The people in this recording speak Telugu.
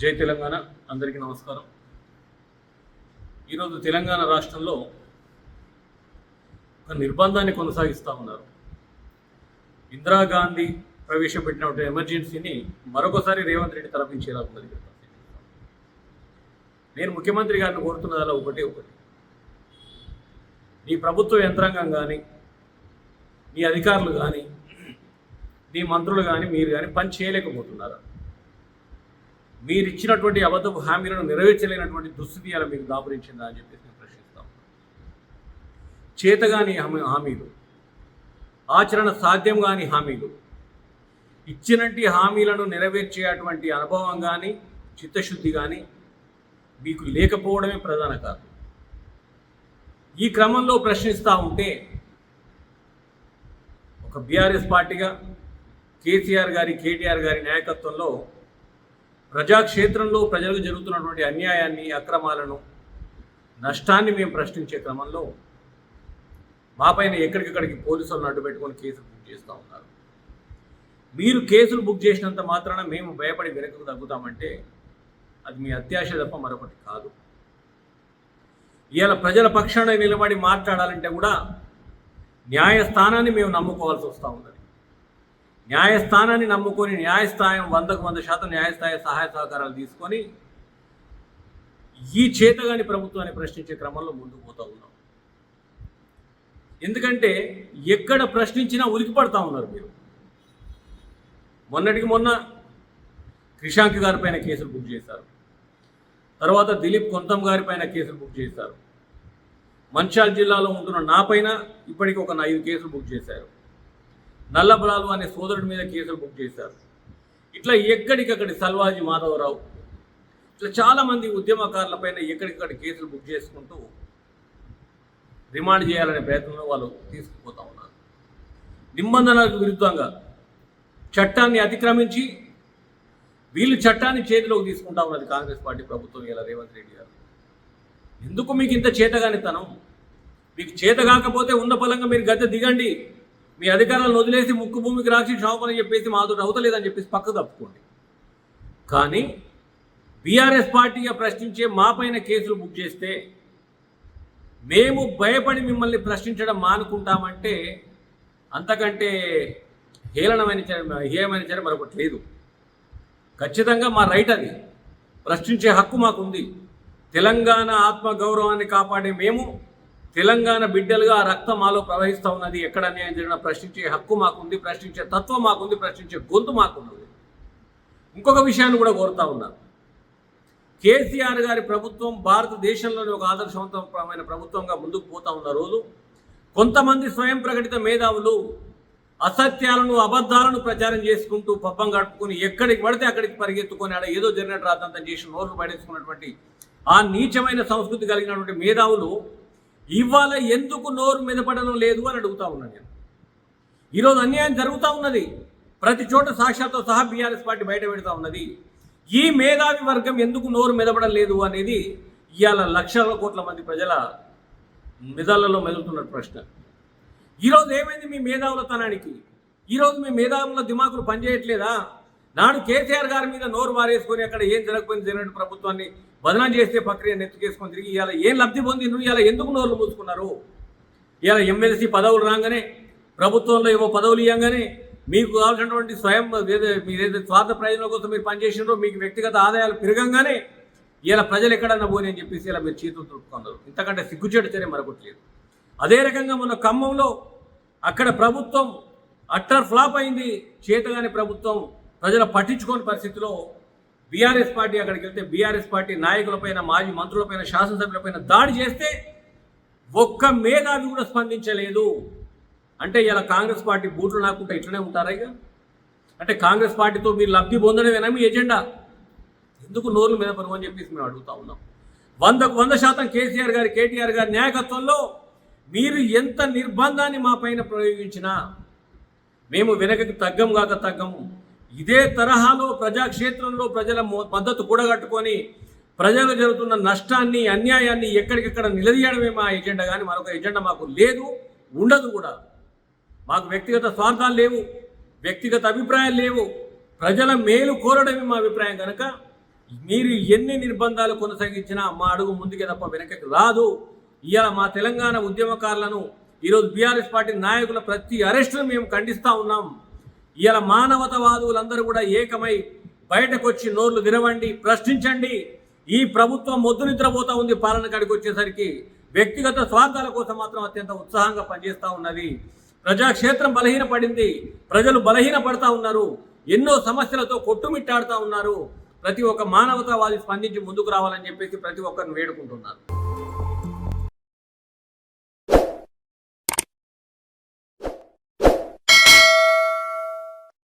జై తెలంగాణ. అందరికీ నమస్కారం. ఈరోజు తెలంగాణ రాష్ట్రంలో ఒక నిర్బంధాన్ని కొనసాగిస్తూ ఉన్నారు. ఇందిరాగాంధీ ప్రవేశపెట్టినటువంటి ఎమర్జెన్సీని మరొకసారి రేవంత్ రెడ్డి తలపించేలా ఉన్నది నేను ముఖ్యమంత్రి గారిని కోరుతున్నదాలో ఒకటి ఒకటి. నీ ప్రభుత్వ యంత్రాంగం కానీ నీ అధికారులు కానీ నీ మంత్రులు కానీ మీరు కానీ పని చేయలేకపోతున్నారా? మీరు ఇచ్చినటువంటి అబద్ధపు హామీలను నెరవేర్చలేనటువంటి దుస్థితి అలా మీకు దాపురించిందా అని చెప్పేసి నేను ప్రశ్నిస్తాం చేతగాని హామీ హామీలు ఆచరణ సాధ్యం కాని హామీలు ఇచ్చినటువంటి హామీలను నెరవేర్చేటువంటి అనుభవం కానీ చిత్తశుద్ధి కానీ మీకు లేకపోవడమే ప్రధాన కారణం. ఈ క్రమంలో ప్రశ్నిస్తూ ఉంటే ఒక బీఆర్ఎస్ పార్టీగా కేసీఆర్ గారి కేటీఆర్ గారి నాయకత్వంలో ప్రజాక్షేత్రంలో ప్రజలకు జరుగుతున్నటువంటి అన్యాయాన్ని అక్రమాలను నష్టాన్ని మేము ప్రశ్నించే క్రమంలో మాపైన ఎక్కడికక్కడికి పోలీసులను అడ్డు పెట్టుకొని కేసులు బుక్ చేస్తూ ఉన్నారు. మీరు కేసులు బుక్ చేసినంత మాత్రాన మేము భయపడి వెనకకు తగ్గుతామంటే అది మీ అత్యాశ తప్ప మరొకటి కాదు. ఇవాళ ప్రజల పక్షాన నిలబడి మాట్లాడాలంటే కూడా న్యాయస్థానాన్ని మేము నమ్ముకోవాల్సి వస్తూ ఉన్నది. న్యాయస్థానాన్ని నమ్ముకొని న్యాయస్థానం వందకు వంద శాతం న్యాయస్థాయి సహాయ సహకారాలు తీసుకొని ఈ చేతగాని ప్రభుత్వాన్ని ప్రశ్నించే క్రమంలో ముందుకు పోతూ ఉన్నాం. ఎందుకంటే ఎక్కడ ప్రశ్నించినా ఉలికి పడతా ఉన్నారు మీరు. మొన్నటికి మొన్న క్రిషాంక్ గారి పైన కేసులు బుక్ చేశారు. తర్వాత దిలీప్ కొంతం గారి పైన కేసులు బుక్ చేశారు. మంచాల్ జిల్లాలో ఉంటున్న నా పైన ఇప్పటికి ఒక ఐదు కేసులు బుక్ చేశారు. నల్లబలాలు అనే సోదరుడి మీద కేసులు బుక్ చేశారు. ఇట్లా ఎక్కడికక్కడి సల్వాజీ మాధవరావు ఇట్లా చాలామంది ఉద్యమకారులపైన ఎక్కడికక్కడ కేసులు బుక్ చేసుకుంటూ రిమాండ్ చేయాలనే ప్రయత్నంలో వాళ్ళు తీసుకుపోతా ఉన్నారు. నిబంధనలకు విరుద్ధంగా చట్టాన్ని అతిక్రమించి వీళ్ళు చట్టాన్ని చేతిలోకి తీసుకుంటా ఉన్నది కాంగ్రెస్ పార్టీ ప్రభుత్వం ఇలా రేవంత్ రెడ్డి గారు. ఎందుకు మీకు ఇంత చేతగానితనం? మీకు చేత కాకపోతే ఉన్న పలంగా మీరు గద్దె దిగండి. మీ అధికారులను వదిలేసి ముక్కు భూమికి రాసి క్షోభని చెప్పేసి మాతో అవుతలేదని చెప్పేసి పక్కకు తప్పుకోండి. కానీ బీఆర్ఎస్ పార్టీగా ప్రశ్నించే మా పైన కేసులు బుక్ చేస్తే మేము భయపడి మిమ్మల్ని ప్రశ్నించడం మానుకుంటామంటే అంతకంటే హేళనమైన చర్య హేయమైన చర్య మరొకటి లేదు. ఖచ్చితంగా మా రైట్ అది. ప్రశ్నించే హక్కు మాకుంది. తెలంగాణ ఆత్మగౌరవాన్ని కాపాడే మేము తెలంగాణ బిడ్డలుగా ఆ రక్తం మాలో ప్రవహిస్తూ ఉన్నది. ఎక్కడ అన్యాయం జరిగినా ప్రశ్నించే హక్కు మాకుంది ప్రశ్నించే తత్వం మాకుంది ప్రశ్నించే గొంతు మాకున్నది ఇంకొక విషయాన్ని కూడా కోరుతా ఉన్నారు కేసీఆర్ గారి ప్రభుత్వం భారతదేశంలోని ఒక ఆదర్శవంతమైన ప్రభుత్వంగా ముందుకు పోతా ఉన్న రోజు కొంతమంది స్వయం ప్రకటిత మేధావులు అసత్యాలను అబద్ధాలను ప్రచారం చేసుకుంటూ పబ్బం గడుపుకొని ఎక్కడికి పడితే అక్కడికి పరిగెత్తుకొని ఆడ ఏదో జరిగినట్టు రాదంతం చేసి నోర్లు పడేసుకున్నటువంటి ఆ నీచమైన సంస్కృతి కలిగినటువంటి మేధావులు ఇవాళ ఎందుకు నోరు మెదపడడం లేదు అని అడుగుతా ఉన్నాను నేను. ఈరోజు అన్యాయం జరుగుతూ ఉన్నది. ప్రతి చోట సాక్షాత్తో సహా బీఆర్ఎస్ పార్టీ బయట పెడతా ఉన్నది. ఈ మేధావి వర్గం ఎందుకు నోరు మెదపడం లేదు అనేది ఇవాళ లక్షల కోట్ల మంది ప్రజల మెదళ్ళలో మెదులుతున్న ప్రశ్న. ఈరోజు ఏమైంది మీ మేధావులతనానికి? ఈరోజు మీ మేధావుల దిమాకులు పనిచేయట్లేదా? నాడు కేసీఆర్ గారి మీద నోరు మారేసుకొని అక్కడ ఏం జరగకపోయింది జరిగిన ప్రభుత్వాన్ని బదనాం చేస్తే ప్రక్రియ నెత్తుకేసుకొని తిరిగి ఇవాళ ఏం లబ్ధి పొందిండ్రు? ఇవాళ ఎందుకు నోర్లు మూసుకున్నారు? ఇవాళ ఎమ్మెల్సీ పదవులు రాగానే ప్రభుత్వంలో ఏవో పదవులు ఇవ్వగానే మీకు కావాల్సినటువంటి స్వయం ఏదో మీరేదో స్వార్థ ప్రయోజనం కోసం మీరు పనిచేసినారో మీకు వ్యక్తిగత ఆదాయాలు పెరగంగానే ఇలా ప్రజలు ఎక్కడన్నా పోని అని చెప్పేసి ఇలా మీరు చేతులు తుడుకున్నారు ఇంతకంటే సిగ్గుచేటు చర్య మరొకట్లేదు. అదే రకంగా మన ఖమ్మంలో అక్కడ ప్రభుత్వం అట్టర్ ఫ్లాప్ అయింది. చేతగాని ప్రభుత్వం ప్రజలు పట్టించుకోని పరిస్థితిలో బీఆర్ఎస్ పార్టీ అక్కడికి వెళ్తే బీఆర్ఎస్ పార్టీ నాయకులపైన మాజీ మంత్రులపైన శాసనసభ్యులపైన దాడి చేస్తే ఒక్క మేధావి కూడా స్పందించలేదు. అంటే ఇలా కాంగ్రెస్ పార్టీ బూట్లు నాకుంటే ఇట్లనే ఉంటారా ఇక? అంటే కాంగ్రెస్ పార్టీతో మీరు లబ్ధి పొందడమేనా మీ ఎజెండా? ఎందుకు నోర్లు మీద పరువు అని చెప్పేసి మేము అడుగుతా ఉన్నాం. వందకు వంద శాతం కేసీఆర్ గారి కేటీఆర్ గారి నాయకత్వంలో మీరు ఎంత నిర్బంధాన్ని మా పైన ప్రయోగించినా మేము వెనకకి తగ్గం కాక తగ్గము. ఇదే తరహాలో ప్రజాక్షేత్రంలో ప్రజల మద్దతు కూడగట్టుకొని ప్రజలు జరుగుతున్న నష్టాన్ని అన్యాయాన్ని ఎక్కడికెక్కడ నిలదీయడమే మా ఎజెండా కానీ మరొక ఎజెండా మాకు లేదు ఉండదు కూడా. మాకు వ్యక్తిగత స్వార్థాలు లేవు వ్యక్తిగత అభిప్రాయాలు లేవు. ప్రజల మేలు కోరడమే మా అభిప్రాయం కనుక మీరు ఎన్ని నిర్బంధాలు కొనసాగించినా మా అడుగు ముందుకే తప్ప వెనకకి రాదు. ఇవాళ మా తెలంగాణ ఉద్యమకారులను ఈరోజు బీఆర్ఎస్ పార్టీ నాయకుల ప్రతి అరెస్టును మేము ఖండిస్తూ ఉన్నాం. ఇలా మానవతవాదులందరూ కూడా ఏకమై బయటకు వచ్చి నోర్లు విరవండి ప్రశ్నించండి. ఈ ప్రభుత్వం మొద్దు నిద్రపోతూ ఉంది పాలన కాడికి వచ్చేసరికి. వ్యక్తిగత స్వార్థాల కోసం మాత్రం అత్యంత ఉత్సాహంగా పనిచేస్తూ ఉన్నది. ప్రజాక్షేత్రం బలహీనపడింది. ప్రజలు బలహీనపడతా ఉన్నారు. ఎన్నో సమస్యలతో కొట్టుమిట్టాడుతూ ఉన్నారు. ప్రతి ఒక్క మానవతావాది స్పందించి ముందుకు రావాలని చెప్పేసి ప్రతి ఒక్కరిని వేడుకుంటున్నారు